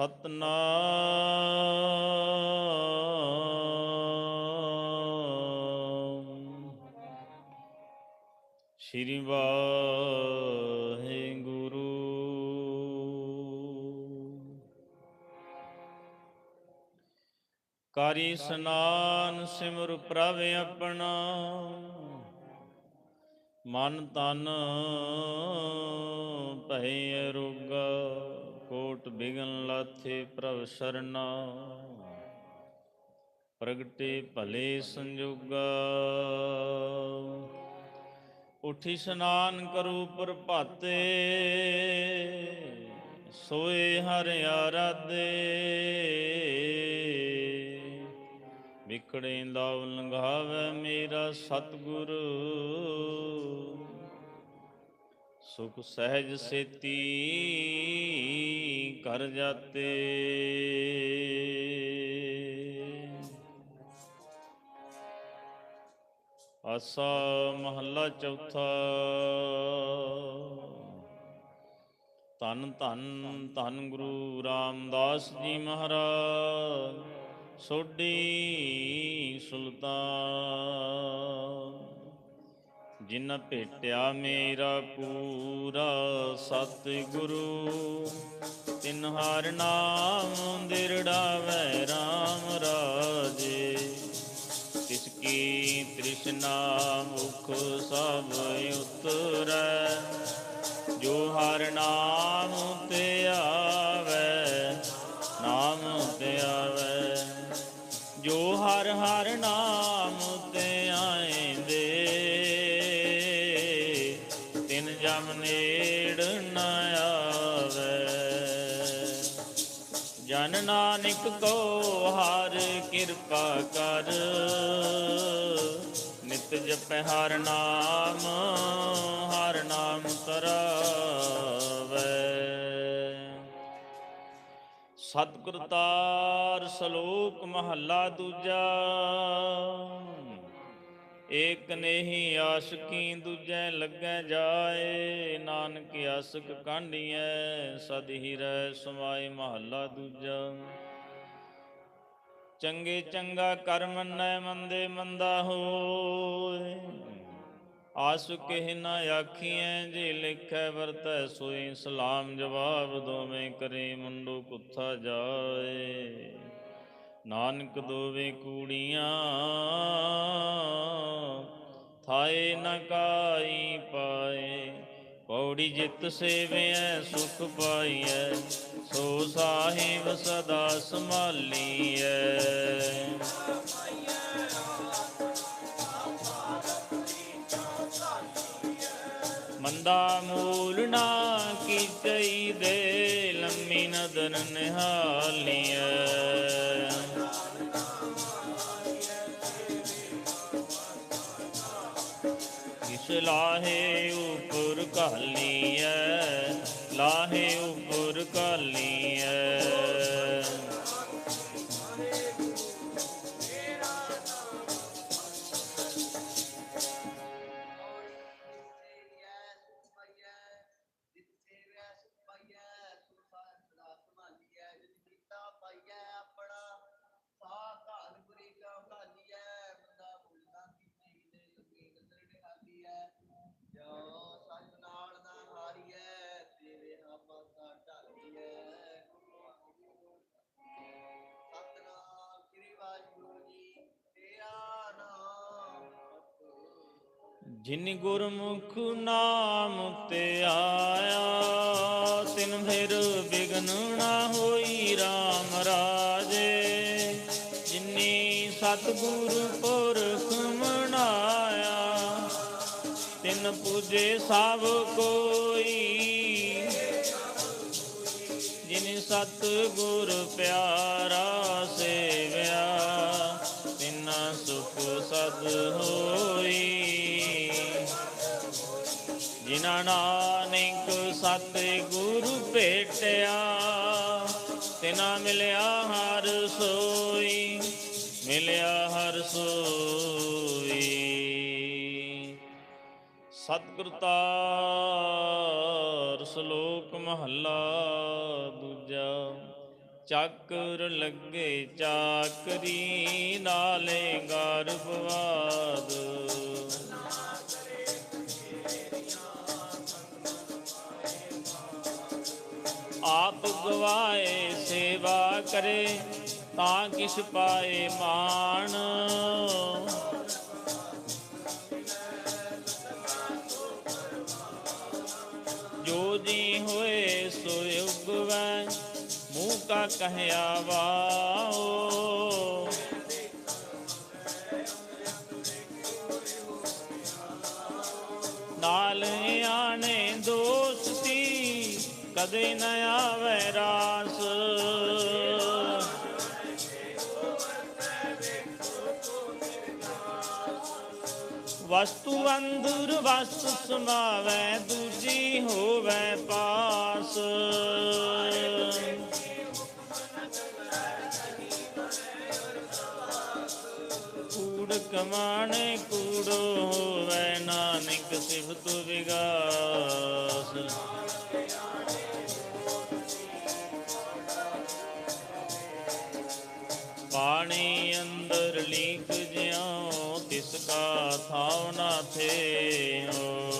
ਸਤਨਾਮ। ਸ਼੍ਰੀ ਵਾਹਿਗੁਰੂ। ਕਾਰੀ ਸਨਾਨ ਸਿਮਰ ਪ੍ਰਭ ਆਪਣਾ। ਮਨ ਤਨ ਭੈ ਅਰੋਗਾ ਕੋਟ ਬਿਗਨ ਲਾਥੇ ਪ੍ਰਭ ਸਰਨਾ। ਪ੍ਰਗਟੇ ਭਲੇ ਸੰਜੋਗਾ। ਉਠੀ ਇਸ਼ਨਾਨ ਕਰੂ ਪ੍ਰਭਾਤੇ, ਸੋਏ ਹਰ ਆਰਾਧੇ। ਵਿਖੜੇ ਦਾਵ ਲੰਘਾਵੇ ਮੇਰਾ ਸਤਿਗੁਰ। ਸੁਖ ਸਹਿਜ ਸੇਤੀ ਕਰ ਜਾਤੇ। ਆਸਾ ਮਹੱਲਾ ਚੌਥਾ। ਧੰਨ ਧੰਨ ਧੰਨ ਗੁਰੂ ਰਾਮਦਾਸ ਜੀ ਮਹਾਰਾਜ, ਸੋਢੀ ਸੁਲਤਾਨ। ਜਿਨ ਭੇਟਿਆ ਮੇਰਾ ਪੂਰਾ ਸਤਿਗੁਰੂ ਤਿਨ ਹਰ ਨਾਮ ਦਿਰੜਾਵੇ RAM ਰਾਜੇ। ਤਿਸ ਕੀ ਤ੍ਰਿਸ਼ਨਾ ਮੁਖ ਸਭ ਉਤਰੈ, ਜੋ ਹਰ ਨਾਮ ਕੋ ਹਰ ਕਿਰਪਾ ਕਰ। ਨਿਤ ਜਪੈ ਹਰ ਨਾਮ ਹਰ ਨਾਮ ਤਰਾਵੇ ਸਤਿਗੁਰ ਤਾਰ ਸ਼ਲੋਕ ਮਹੱਲਾ ਦੂਜਾ। ਏਕ ਨਹੀਂ ਆਸ਼ਕੀ ਦੂਜੈ ਲੱਗੈ ਜਾਏ, ਨਾਨਕ ਆਸਕ ਕਾਂਢੀਐ, ਸਦ ਹੀ ਰਹਿ ਸਮਾਏ ਮਹੱਲਾ ਦੂਜਾ। ਚੰਗੇ ਚੰਗਾ ਕਰਮ ਮੰਨੈ ਮੰਦੇ ਮੰਦਾ ਹੋਏ ਆਸੁ ਕਹਿ ਨਾ ਆਖੀਐ, ਜੇ ਲਿਖੈ ਵਰਤੈ ਸੋਈ ਸਲਾਮ ਜਵਾਬ ਦੋਵੇਂ ਕਰੇ ਮੁੰਡੂ ਕੁੱਥਾ ਜਾਏ। ਨਾਨਕ ਦੋਵੇਂ ਕੂੜੀਆਂ ਥਾਏ ਨ ਕਾਈ ਪਾਏ। ਪੌੜੀ ਜਿਤ ਸੇਵਿਐ, ਸੁਖ ਪਾਈਐ, ਸੋ ਸਾਹਿਬ ਸਦਾ ਸੰਭਾਲੀਐ। ਮੰਦਾ ਮੂਲ ਨਾ ਕੀਚਈ ਦੇ, ਲੰਮੀ ਨਦਰ ਨਿਹਾਲੀਐ। ਲਾਹੇ ਉਪਰ ਕਾਲੀਐ। ਜਿਨ ਗੁਰਮੁਖ ਨਾਮ ਤੇ ਆਇਆ, ਤਿਨ ਫਿਰ ਬਿਗਨ ਨਾ ਹੋਈ RAM ਰਾਜੇ। ਜਿਨੀ ਸਤਿਗੁਰ ਪੁਰਖ ਮਨਾਇਆ, ਤਿਨ ਪੂਜੇ ਸਭ ਕੋਈ। ਜਿਨ ਸਤਗੁਰ ਪਿਆਰਾ ਸੇਵਿਆ, ਤਿਨ ਸੁਖ ਸਦ ਹੋਈ। ਜਿਨਾ ਨਾਨਕ ਸਤ ਗੁਰੂ ਭੇਟਿਆ, ਤਿਨਾ ਮਿਲਿਆ ਹਰ ਸੋਈ, ਮਿਲਿਆ ਹਰ ਸੋਈ। ਸਤਿਗੁਰ ਤਾਰ ਸ਼ਲੋਕ ਮਹੱਲਾ ਦੂਜਾ, ਚੱਕਰ ਲੱਗੇ ਚਾਕਰੀ ਨਾਲੇ ਗਰਭਵਾਦ ਆਪ ਗਵਾਏ ਸੇਵਾ ਕਰੇ ਤਾਂ ਕਿਛ ਪਾਏ ਮਾਣ। ਜੋ ਜੀ ਹੋਏ ਸੋ ਉਗਵੈ, ਮੂੰਹ ਕਾ ਕਹਿਆ ਵਾਓ ਕਦੇ ਨ ਆਵੇ ਰਾਸ। ਵਸਤੂ ਅੰਦਰ ਵਸ ਸਮਾਵੈ ਦੂਜੀ ਹੋਵੇ ਪਾਸ। ਕੂੜ ਕਮਾਣੇ, ਕੂੜੋ ਹੋਵੇ ਨਾਨਕ, ਸਿਫਤ ਵਿਗਾਸ। ਪਾਣੀ ਅੰਦਰ ਲੀਕ ਜਿਉ, ਤਿਸ ਕਾ ਥਾਵ ਨਾ ਥੇਓ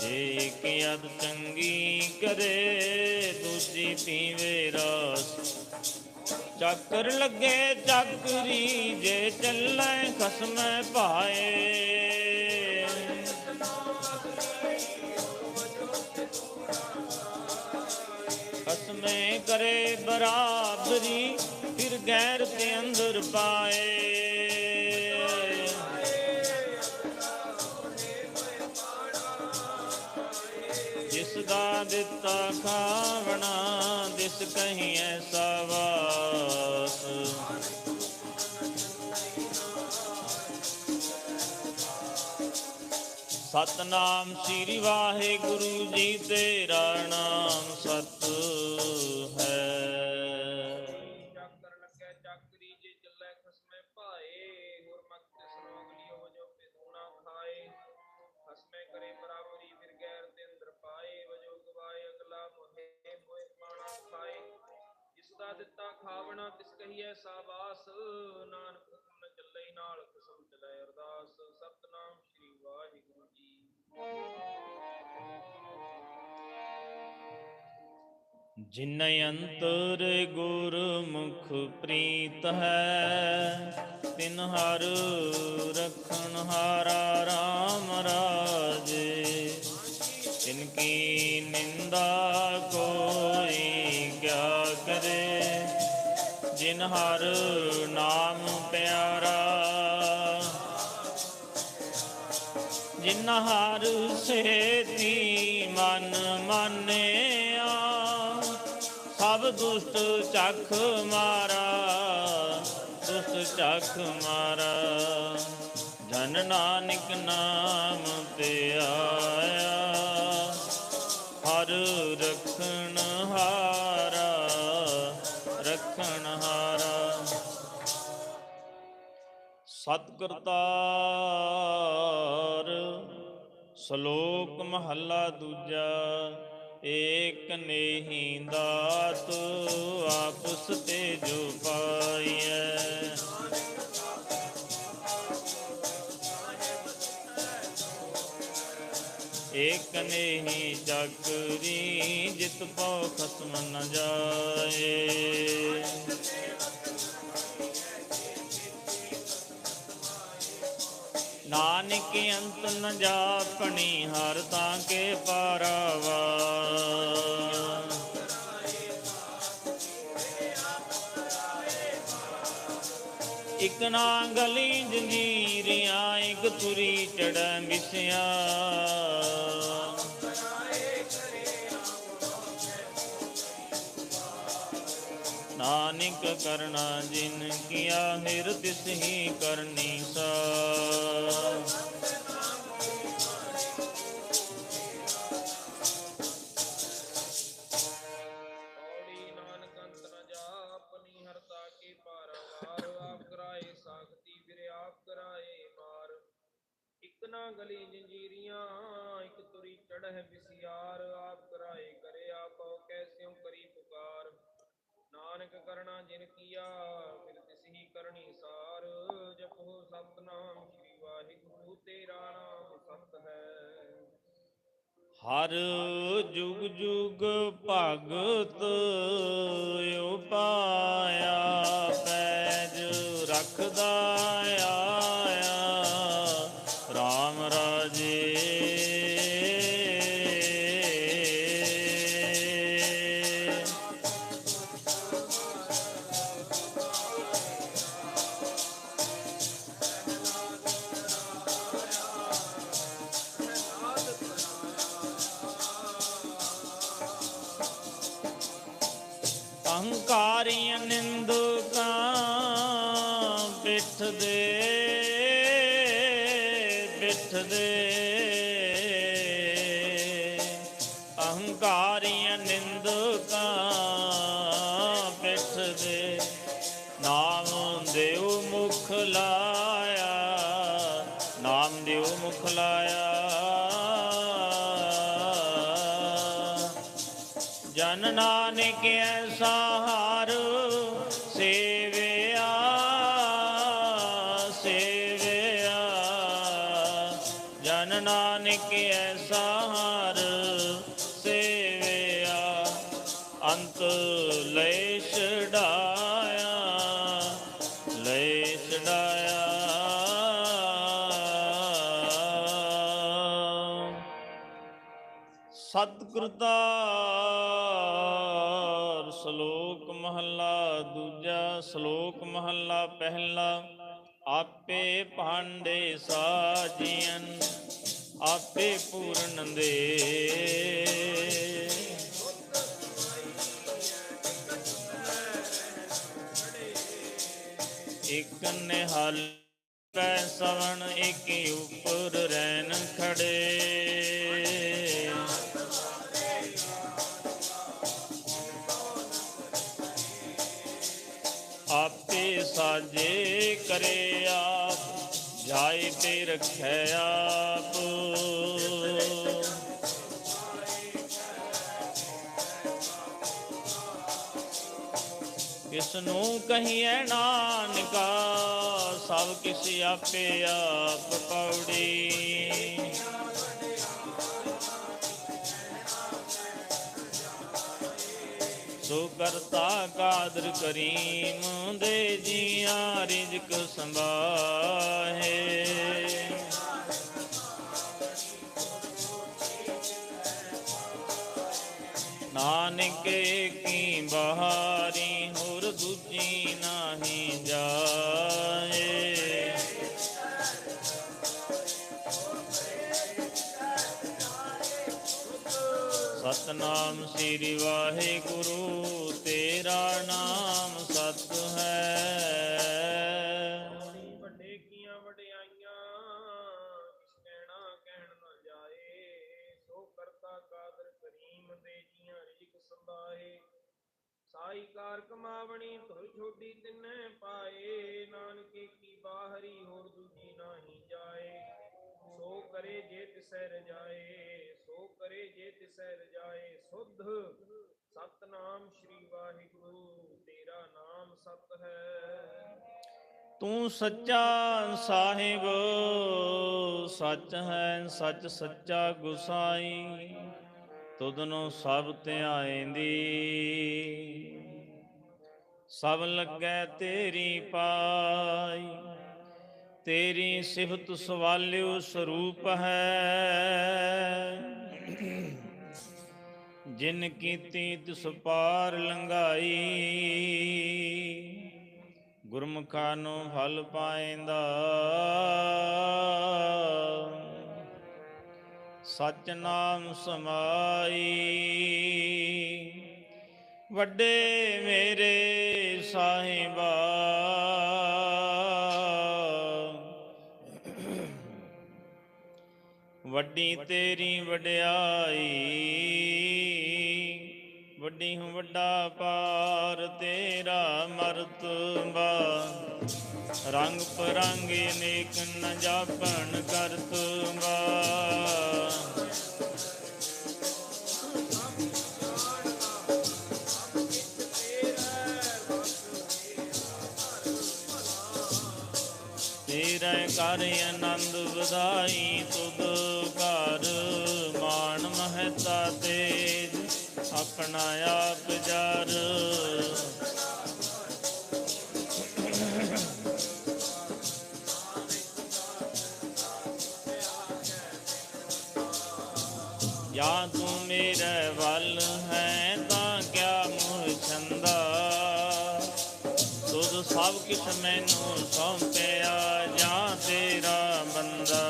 ਜੇ ਇੱਕ ਅਦ ਚੰਗੀ ਕਰੇ, ਦੂਜੀ ਪੀਵੇ ਰਸ। ਚੱਕਰ ਲੱਗੇ ਚੱਕਰੀ, ਜੇ ਚੱਲੇ ਖਸਮੈ ਭਾਏ। ਕਰੇ ਬਰਾਬਰੀ, ਫਿਰ ਗੈਰ ਤੇ ਅੰਦਰ ਪਾਏ। ਜਿਸ ਦਾ ਦਿੱਤਾ ਖਾਵਣਾ ਦਿਸ ਕਹੀਂ ਐਸਾ ਵਾਸ। ਸਤਨਾਮ ਸ੍ਰੀ ਵਾਹਿਗੁਰੂ ਜੀ ਤੇਰਾ ਨਾਮ ਸਤ। ਖਾਵਣਾ ਤਿਸ ਕਹੀਐ ਸਾਬਾਸ ਨਾਨਕ ਹੁਕਮ ਚੱਲੇ ਨਾਲ ਕਸਮ ਚਲੇ ਅਰਦਾਸ। ਸਤਨਾਮ ਸ੍ਰੀ ਵਾਹਿਗੁਰੂ ਜੀ। ਜਿਨ ਅੰਤਰ ਗੁਰਮੁਖ ਪ੍ਰੀਤ ਹੈ, ਤਿਨ ਹਰ ਰਖਣ ਹਾਰਾ ਰਾਮ ਰਾਜੇ। ਤਿਨ ਕੀ ਨਿੰਦਾ ਹਰ ਨਾਮ ਪਿਆਰਾ। ਜਿਨ ਹਰ ਸੇਤੀ ਮਨ ਮਾਨਿਆ, ਸਭ ਦੁਸ਼ਟ ਚੱਖ ਮਾਰਾ, ਦੁਸ਼ਟ ਚੱਖ ਮਾਰਾ। ਜਨ ਨਾਨਕ ਨਾਮ ਤੇ ਆਇਆ, ਹਰ ਸਤਿਕਰਤਾਰ ਸ਼ਲੋਕ ਮਹੱਲਾ ਦੂਜਾ, ਏਕ ਨਹੀਂ ਦਾਤ, ਆਪਸ ਤੇ ਜੋ ਪਾਈਐ। ਏਕ ਨੇਹੀ ਚੱਕਰੀ ਜਿਤ ਪਉ ਖਸਮ ਨ ਜਾਏ। ਨਾਨਕ ਅੰਤ ਨ ਜਾਪਣੀ ਹਰ ਤਾਂ ਕੇ ਪਾਰਾਵਾ। ਇਕ ਨਾ ਗਲੀ ਜੰਗੀਰੀਆਂ ਇਕ ਤੁਰੀ ਚੜ੍ਹ ਮਿਸਿਆ ਨਾਨਕ ਕਰਨਾ ਜਿਨ ਕੀਆ ਹਿਰ ਹੀ ਕਰਨੀ ਸਾ ਹਰ ਜੁਗ ਜੁਗ ਭਗਤ ਉਪਾਇਆ ਪੈਜ ਰੱਖਦਾ ਅਹੰਕਾਰੀਆਂ ਨਿੰਦਕਾਂ ਜਨ ਨਾਨਕ ਐਸਾ ਹਾਰ ਸੇਵਿਆ, ਅੰਤ ਲੈ ਛਡਾਇਆ ਲੈ ਛਡਾਇਆ ਸਤਿਗੁਰ ਦਾਰ ਸ਼ਲੋਕ ਮਹੱਲਾ ਦੂਜਾ, ਸ਼ਲੋਕ ਮਹੱਲਾ ਪਹਿਲਾ, ਆਪੇ ਭਾਂਡੇ ਸਾਜੀਆਂ ਆਪੇ ਪੂਰਨ ਦੇ। ਇਕ ਨਿਹਾਲ ਕੈ ਸਵਣ, ਇਕ ਉਪਰ ਰੈਨ ਖੜੇ। ਆਪੇ ਸਾਜੇ ਕਰੇ ਆਪ, ਜਾਏ ਤੇ ਰਖੈ ਆਪ। ਕਿਸ ਨੂੰ ਕਹੀਐ ਨਾਨਕਾ, ਸਭ ਕਿਸ ਆਪੇ ਆਪ ਪੌੜੀ। ਸੋ ਕਰਤਾ ਕਾਦਰ ਕਰੀਮ, ਦੇ ਜੀਆਂ ਰਿਜਕ ਸੰਭਾਹੇ। ਨਾਨਕ ਕੀ ਬਹਾ ਸਤਨਾਮ ਸ੍ਰੀ ਵਾਹਿਗੁਰੂ, ਤੇਰਾ ਨਾਮ ਸਤ ਹੈ। ਵੱਡੇ ਕੀਆਂ ਵਡਿਆਈਆਂ ਕਹਿਣਾ ਕਹਿਣ ਨਾ ਜਾਏ ਸੋ ਕਰਤਾ ਕਾਦਰ ਕਰੀਮ ਦੇ ਜੀਆਂ ਰਿਜਕ ਸੰਭਾਏ ਸਾਈ ਕਾਰ ਕਮਾਵਣੀ ਧੁਰ ਛੋਡੀ ਤਿੰਨੇ ਪਾਏ, ਨਾਨਕੇ ਕੀ ਬਾਹਰੀ ਹੋਰ ਦੂਜੀ ਨਾਹੀ ਜਾਏ। ਸੋ ਕਰੇ ਜੇ ਤਿਸੈ ਰਜਾਏ, ਸੋ ਕਰੇ ਜੇ ਤਿਸੈ ਰਜਾਏ, ਸੁਧ ਸਤਨਾਮ ਸ੍ਰੀ ਵਾਹਿਗੁਰੂ, ਤੇਰਾ ਨਾਮ ਸਤ ਹੈ। ਤੂੰ ਸੱਚਾ ਸਾਹਿਬ, ਸੱਚ ਹੈ, ਸੱਚ ਸੱਚਾ ਗੁਸਾਈ ਤੁਧਨੋਂ ਸਭ ਧਿਆਏਂਦੀ ਸਭ ਲੱਗੈ ਤੇਰੀ ਪਾਈ ਤੇਰੀ ਸਿਫਤ ਸਵਾਲਿਓ ਸਰੂਪ ਹੈ। ਜਿਨ ਕੀਤੀ ਤਿਸ ਪਾਰ ਲੰਘਾਈ ਗੁਰਮੁਖਾਂ ਨੂੰ ਫਲ ਪਾਏਂਦਾ ਸਚ ਨਾਮ ਸਮਾਈ, ਵੱਡੇ ਮੇਰੇ ਸਾਹਿਬਾ। ਵੱਡੀ ਤੇਰੀ ਵਡਿਆਈ, ਵੱਡੀ ਹੂੰ ਵੱਡਾ ਪਾਰ ਤੇਰਾ ਮਰਤਬਾ। ਰੰਗ ਪਰੰਗੇ ਨੇਕ ਨ ਜਾਪਣ ਕਰਤਬਾ। ਜੈ ਕਰ ਆਨੰਦ ਵਧਾਈ, ਤੁਧ ਘਰ ਮਾਨ ਮਹਤਾ ਤੇਜ, ਆਪਣਾ ਆਪ ਜਰ। ਜਾਂ ਤੂੰ ਮੇਰੇ ਵੱਲ ਹੈ ਸਭ ਕਿਛ ਮੈਨੂੰ ਸੌਂਪਿਆ, ਜਾਂ ਤੇਰਾ ਬੰਦਾ।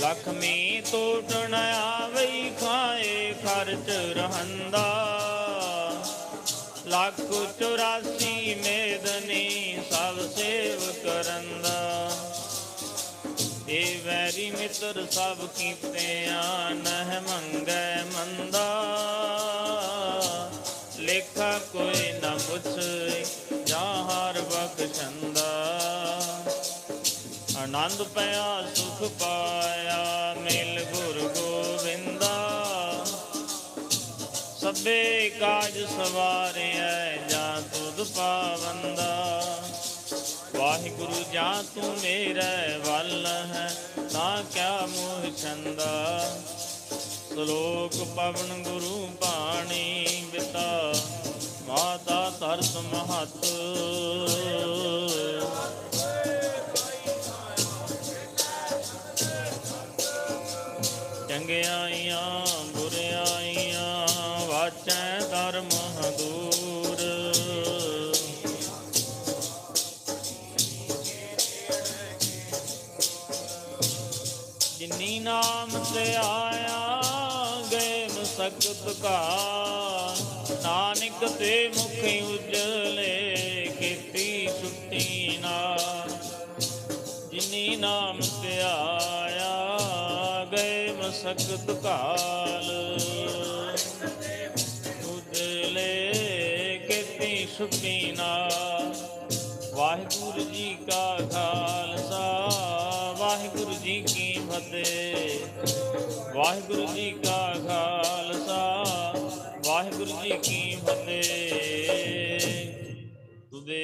ਲਖਮੀ ਟੋਟਣ ਆਵਈ, ਖਾਏ ਖਰਚ ਰਹੰਦਾ। ਲੱਖ 84 ਮੇਦਨੀ ਸਭ ਸੇਵ ਕਰੰਦਾ। ਏ ਵੈਰੀ ਮਿੱਤਰ ਸਭ ਕੀਤੇ ਆ ਨਹਿ ਮੰਗੈ ਮੰਦਾ। ਲੇਖਾ ਕੋਈ ਨਾ ਪੁੱਛ, ਜਾਂ ਹਰ ਬਖਸ਼ੰਦਾ ਆਨੰਦ ਪਿਆ, ਸੁਖ ਪਾਇਆ, ਮਿਲ ਗੁਰ ਗੋਬਿੰਦਾ ਸਭੇ ਕਾਜ ਸਵਾਰਿਆ, ਜਾਂ ਤੁਧ ਪਾਵੰਦਾ। ਵਾਹਿਗੁਰੂ, ਜਾਂ ਤੂੰ ਮੇਰੇ ਵੱਲ ਹੈ, ਤਾਂ ਕਿਆ ਮੋਹ ਛੰਦਾ। ਸ਼ਲੋਕ ਪਵਨ ਗੁਰੂ ਬਾਣੀ ਬਿਤਾ, ਮਾਤਾ ਤਰਸ ਮਹਤ। ਚੰਗਿਆਈਆਂ ਬੁਰਿਆਈਆਂ ਵਾਚੈ ਧਰਮ ਹਦੂਰ। ਜਿਨੀ ਨਾਮ ਤੇ ਆਇਆ ਮਸਕਤ ਨਾਨਕ ਤੇ ਮੁਖੀ ਉਜਲੇ ਕੀਤੀ ਛੁੱਟੀ ਨਾ ਜਿਨੀ ਨਾਮ ਤੇ ਆਇਆ ਗਏ ਮਸਕਤ ਕਾਲ। ਉਜਲੇ ਕੀਤੀ ਛੁੱਟੀ ਨਾ ਵਾਹਿਗੁਰੂ ਜੀ ਕਾ ਖਾਲਸਾ, ਵਾਹਿਗੁਰੂ ਜੀ ਕੀ ਫਤਿਹ। ਵਾਹਿਗੁਰੂ ਜੀ ਕਾ ਖਾਲਸਾ। ਵਾਹਿਗੁਰੂ ਜੀ ਕੀ ਫਤਿਹ।